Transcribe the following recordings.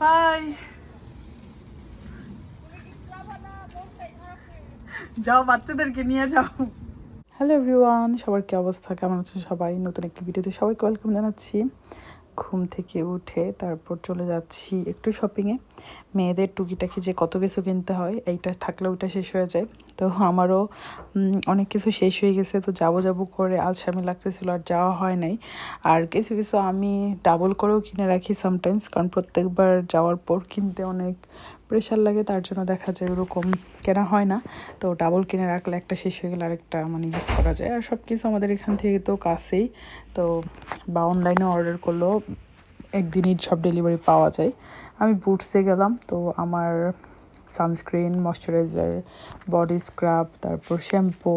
By যাও বাচ্চাদেরকে নিয়ে যাও। হ্যালো এভরিওয়ান সবার কি অবস্থা? কেমন আছে সবাই? নতুন একটি ভিডিওতে সবাইকে ওয়েলকাম জানাচ্ছি। ঘুম থেকে উঠে তারপর চলে যাচ্ছি একটু শপিংয়ে মেয়েদের টুকিটাকি যে কত কিছু কিনতে হয়, এইটা থাকলে ওইটা শেষ হয়ে যায়। তো আমারও অনেক কিছু শেষ হয়ে গেছে। তো যাব যাব করে আলসামি লাগতেছিল আর যাওয়া হয় নাই। আর কিছু কিছু আমি ডাবল করেও কিনে রাখি সামটাইমস কারণ প্রত্যেকবার যাওয়ার পর কিনতে অনেক প্রেশার লাগে, তার জন্য দেখা যায় ওরকম। কেনা হয় না। তো ডাবল কিনে রাখলে একটা শেষ হয়ে গেলে আরেকটা মানে ইউজ করা যায়। আর সব কিছু আমাদের এখান থেকে তো কাছেই। তো বা অনলাইনে অর্ডার করলেও একদিনই সব ডেলিভারি পাওয়া যায়। আমি বুটসে গেলাম, তো আমার সানস্ক্রিন ময়শ্চারাইজার বডি স্ক্রাব তারপর শ্যাম্পু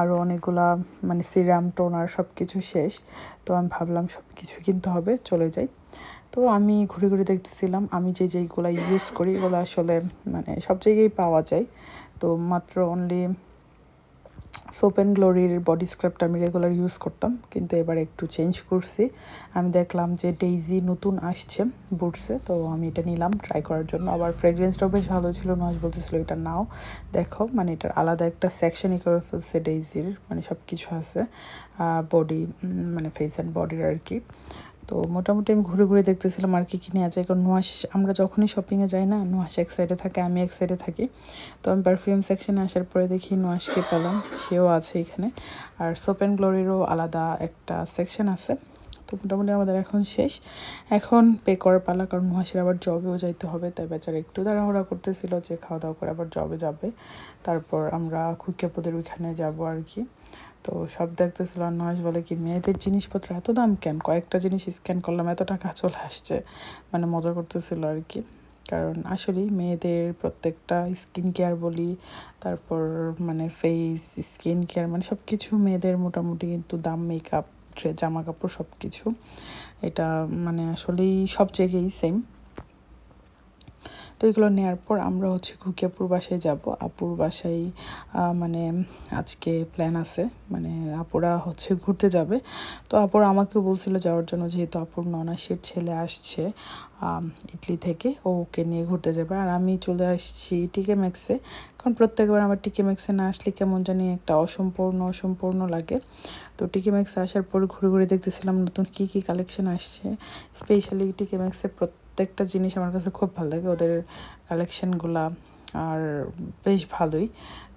আরও অনেকগুলা মানে সিরাম টোনার সব কিছু শেষ। তো আমি ভাবলাম সব কিছু কিনতে হবে, চলে যাই। তো আমি ঘুরে ঘুরে দেখতেছিলাম। আমি যে যেইগুলো ইউজ করি, এগুলো আসলে মানে সব জায়গায় পাওয়া যায়। তো মাত্র অনলি সোপ অ্যান্ড গ্লোরির বডি স্ক্রাবটা আমি রেগুলার ইউজ করতাম। কিন্তু এবার একটু চেঞ্জ করছি। আমি দেখলাম যে ডেইজি নতুন আসছে বুটসে তো আমি এটা নিলাম ট্রাই করার জন্য। আবার ফ্রেগ্রেন্সটাও বেশ ভালো ছিল নজ বলতেছিল এটা নাও। দেখো মানে এটার আলাদা একটা সেকশনই করে ফেলছে ডেইজির মানে সব কিছু আছে বডি মানে ফেস অ্যান্ড বডির আর কি। তো মোটামুটি আমি ঘুরে ঘুরে দেখতেছিলাম আর কি কি নেওয়া যায়। কারণ নোয়াশ আমরা যখনই শপিংয়ে যাই না নোয়াশ এক সাইডে থাকে, আমি এক সাইডে থাকি। তো আমি পারফিউম সেকশনে আসার পরে দেখি নোয়াশকে পেলাম, সেও আছে এখানে। আর সোপ অ্যান্ড গ্লোরিরও আলাদা একটা সেকশন আছে। তো মোটামুটি আমাদের এখন শেষ। এখন পে করার পালা, কারণ নোয়াশের আবার জবেও যাইতে হবে, তাই বেচারা একটু তাড়াহুড়া করতেছিল যে খাওয়া দাওয়া করে আবার জবে যাবে। তারপর আমরা খুকিয়াপুদের ওইখানে যাব আর কি। তো সব দেখতেছিল আর নয় বলে কি, মেয়েদের জিনিসপত্র এত দাম কেন? কয়েকটা জিনিস স্ক্যান করলাম, এত টাকা চলে আসছে। মানে মজা করতেছিল আর কি। কারণ আসলেই মেয়েদের প্রত্যেকটা স্কিন কেয়ার বলি, তারপর মানে ফেস স্কিন কেয়ার মানে সব কিছু মেয়েদের মোটামুটি কিন্তু দাম মেকআপ জামা কাপড় সব কিছু এটা মানে আসলেই সব জায়গায় সেম এগুলো নেওয়ার পর আমরা হচ্ছে খুকিয়াপুর বাসায় যাব। আপুর বাসায় মানে আজকে প্ল্যান আছে। মানে আপুরা হচ্ছে ঘুরতে যাবে। তো আপুরা আমাকেও বলছিল যাওয়ার জন্য যেহেতু আপুর ননাসের ছেলে আসছে ইটলি থেকে ওকে নিয়ে ঘুরতে যাবে। আর আমি চলে আসছি টিকে ম্যাক্সে কারণ প্রত্যেকবার আমার টিকে ম্যাক্সে না আসলে কেমন জানি একটা অসম্পূর্ণ অসম্পূর্ণ লাগে। তো টিকে ম্যাক্সে আসার পর ঘুরে ঘুরে দেখতেছিলাম নতুন কী কী কালেকশন আসছে। স্পেশালি টিকে ম্যাক্সে প্রত্যেকটা জিনিস আমার কাছে খুব ভালো লাগে। ওদের কালেকশনগুলা আর বেশ ভালোই।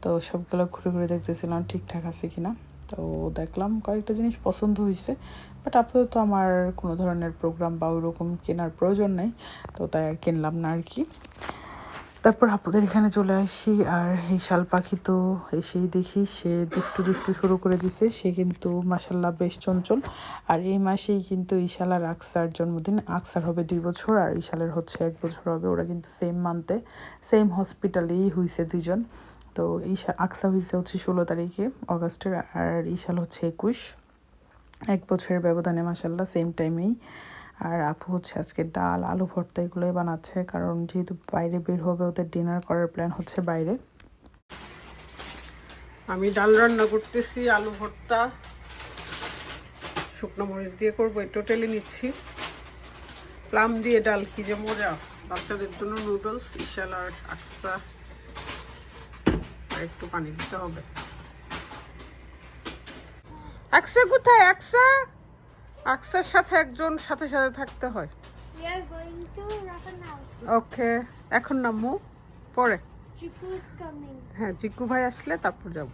তো সবগুলো ঘুরে ঘুরে দেখতেছিলাম, ঠিকঠাক আছে কিনা। তো দেখলাম কয়েকটা জিনিস পছন্দ হয়েছে বাট আপাতত আমার কোনো ধরনের প্রোগ্রাম বা ওইরকম কেনার প্রয়োজন নেই। তো তাই আর কিনলাম না আর কি। তারপর আপুদের এখানে চলে আসি, আর এই শাল পাখি তো এসেই দেখি, সে দুষ্টু দুষ্টু শুরু করে দিছে, সে কিন্তু মাসাল্লাহ বেশ চঞ্চল। আর এই মাসেই কিন্তু ইশাল আর আকসার জন্মদিন। আকসার হবে দুই বছর, আর ইশালের হচ্ছে এক বছর হবে, ওরা কিন্তু সেম মান্থে সেম হসপিটালেই হয়েছে দুজন তো ঈশা, আকসা হয়েছে হচ্ছে ষোলো তারিখে অগস্টের, আর ইশাল হচ্ছে একুশ। এক বছরের ব্যবধানে মাসাল্লাহ সেম টাইমেই আর আপু হচ্ছে আজকে ডাল, আলু ভর্তা এগুলোই বানাচ্ছে। কারণ যেহেতু বাইরে বের হবে, ওদের ডিনার করার প্ল্যান হচ্ছে বাইরে। আমি ডাল রান্না করতেছি, আলু ভর্তা, শুকনো মরিচ দিয়ে করব একটু টেলে নিচ্ছি। প্লাম দিয়ে ডাল, কি যে মজা। বাচ্চাদের জন্য নুডলস ইশাল আর আকসা একটু পানি দিতে হবে। আকসা কোথায় আকসা আকসার সাথে একজন সাথে সাথে থাকতে হয়. ওকে এখন নামু পরে. হ্যাঁ জিকু ভাই আসলে তারপর যাব।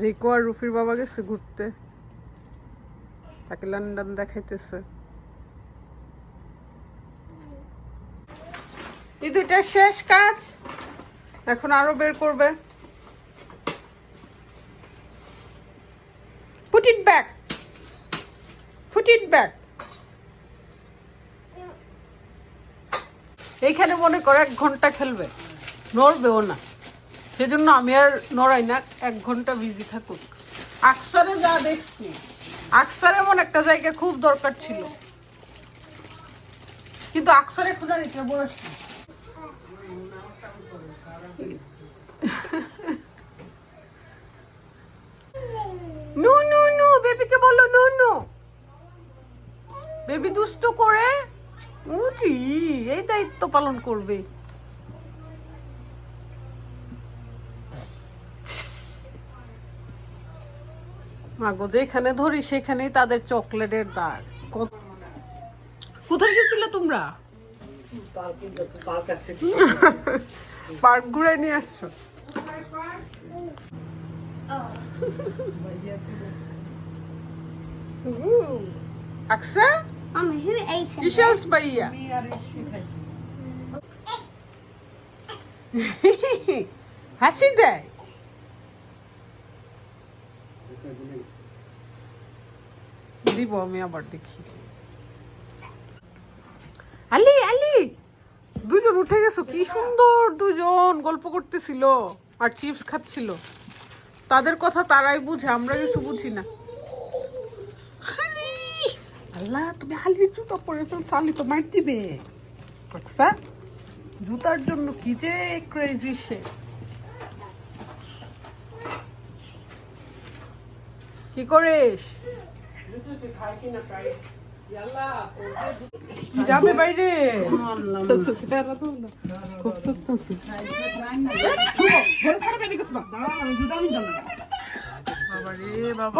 জিকু আর রুফির বাবা গেছে ঘুরতে। তাকে লন্ডন দেখাইতেছে। এই দুইটা শেষ কাজ। এখন আরও বের করবে। Put it back put it back এইখানে মনে করে এক ঘণ্টা খেলবে। নড়বেও না। সেজন্য আমি আর নড়াই না, এক ঘণ্টা বিজি থাকুক। আকসারে যা দেখছি, আকসার এমন একটা জায়গা খুব দরকার ছিল। কিন্তু আকসারে খোঁজার ইচ্ছে বয়স নো নো নো বেবিকে বলো নো নো বেবি দুষ্ট করে? উঠ এই দায়িত্ব পালন করবে। মাগো, যেখানে ধরি সেখানেই তাদের চকলেটের দাগ। কোথায় গেছিলে তোমরা? পার্ক ঘুরে নিয়ে আসছো. Aksa? Who ate him? Ishels Bahia. হাসি দেয় দিব আমি আবার দেখি আলি আলি দুজন উঠে গেছো কি সুন্দর দুজন গল্প করতেছিল আর চিপস খাচ্ছিল তাদের কথা তারাই বুঝে আমরা কিছু বুঝি না! আল্লাহ তুমি আলির জুতো পরে ফেলছো আলি তো মার দিবে। দেখছা? জুতার জন্য কি যে ক্রেজি সে কি করিস? যাবে বাইরে? বাবারে বাবা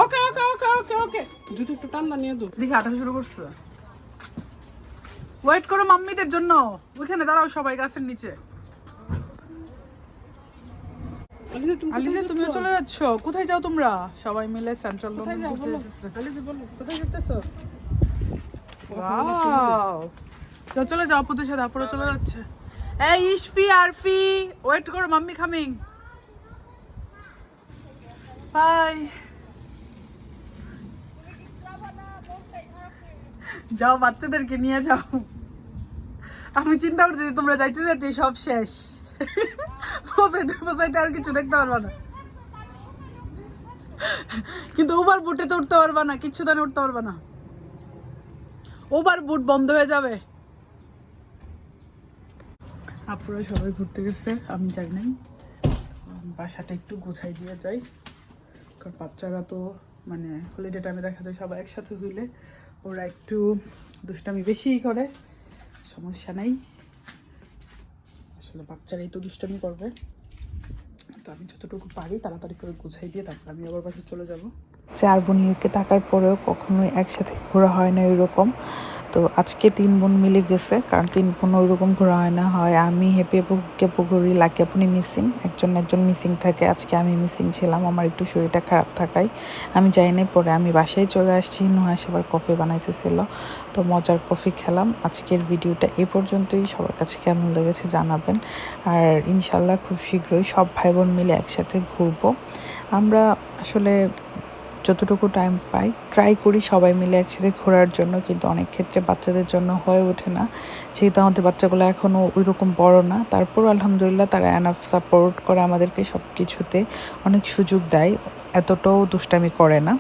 ওকে ওকে ওকে ওকে ওকে। জুতো একটু নিয়ে দো দেখি শুরু করছে। ওয়েট করো মাম্মিদের জন্য। ওইখানে দাঁড়াও সবাই গাছের নিচে। আলিজা তুমি চলে যাচ্ছ? কোথায় যাও তোমরা? সবাই মিলে সেন্ট্রাল কোথায় যাও ঘুরতে বলো? আলিজা বলো কোথায় যেতেছো ওয়াও তো চলে যাও আপুদের সাথে আপুরা চলে যাচ্ছে। এই ইশফি আরফি ওয়েট করো মাম্মি কামিং বাই যাও বাচ্চাদেরকে নিয়ে যাও। আমি চিন্তা করতেছি তোমরা যাইতে যাইতে সব শেষ। পৌঁছাইতে পৌঁছাইতে আর কিছু দেখতে পারবা না। কিন্তু ওভার বুটে তো উঠতে পারবা না, কিচ্ছু দানে উঠতে পারবা না। ওভার বুট বন্ধ হয়ে যাবে। আপুরা সবাই ঘুরতে গেছে, আমি যাই নাই। বাসাটা একটু গোছাই দিয়ে যাই। কারণ বাচ্চারা তো মানে হলিডে টাইমে দেখা যায় সবাই একসাথে হইলে ওরা একটু দুষ্টামি বেশিই করে, সমস্যা নাই। আসলে বাচ্চারাই তো দুষ্টামি করবে। তো আমি যতটুকু পারি তাড়াতাড়ি করে গুছাই দিয়ে তারপর আমি আবার বাসে চলে যাব। চার বোনিকে থাকার পরেও কখনোই একসাথে ঘোরা হয় না এরকম তো আজকে তিন বোন মিলে গেছে, কারণ তিন বোন ওইরকম ঘোরা হয় না। হয় আমি হেপি আপুকে ঘুরি লাকি আপনি মিসিং একজন একজন মিসিং থাকে। আজকে আমি মিসিং ছিলাম, আমার একটু শরীরটা খারাপ থাকায়। আমি যাই নাই, পরে আমি বাসায় চলে আসছি নুহাস সবার কফি বানাইতেছিল। তো মজার কফি খেলাম। আজকের ভিডিওটা এ পর্যন্তই। সবার কাছে কেমন লেগেছে জানাবেন। আর ইনশাল্লাহ খুব শীঘ্রই সব ভাই বোন মিলে একসাথে ঘুরবো। আমরা আসলে যতটুকু টাইম পাই ট্রাই করি সবাই মিলে একসাথে ঘোরার জন্য, কিন্তু অনেক ক্ষেত্রে বাচ্চাদের জন্য হয়ে ওঠে না। যেহেতু আমাদের বাচ্চাগুলো এখনও ওই রকম বড় না তারপর আলহামদুলিল্লাহ তারা অ্যানাফ সাপোর্ট করে আমাদেরকে সব কিছুতে অনেক সুযোগ দেয়, এতটাও দুষ্টামি করে না।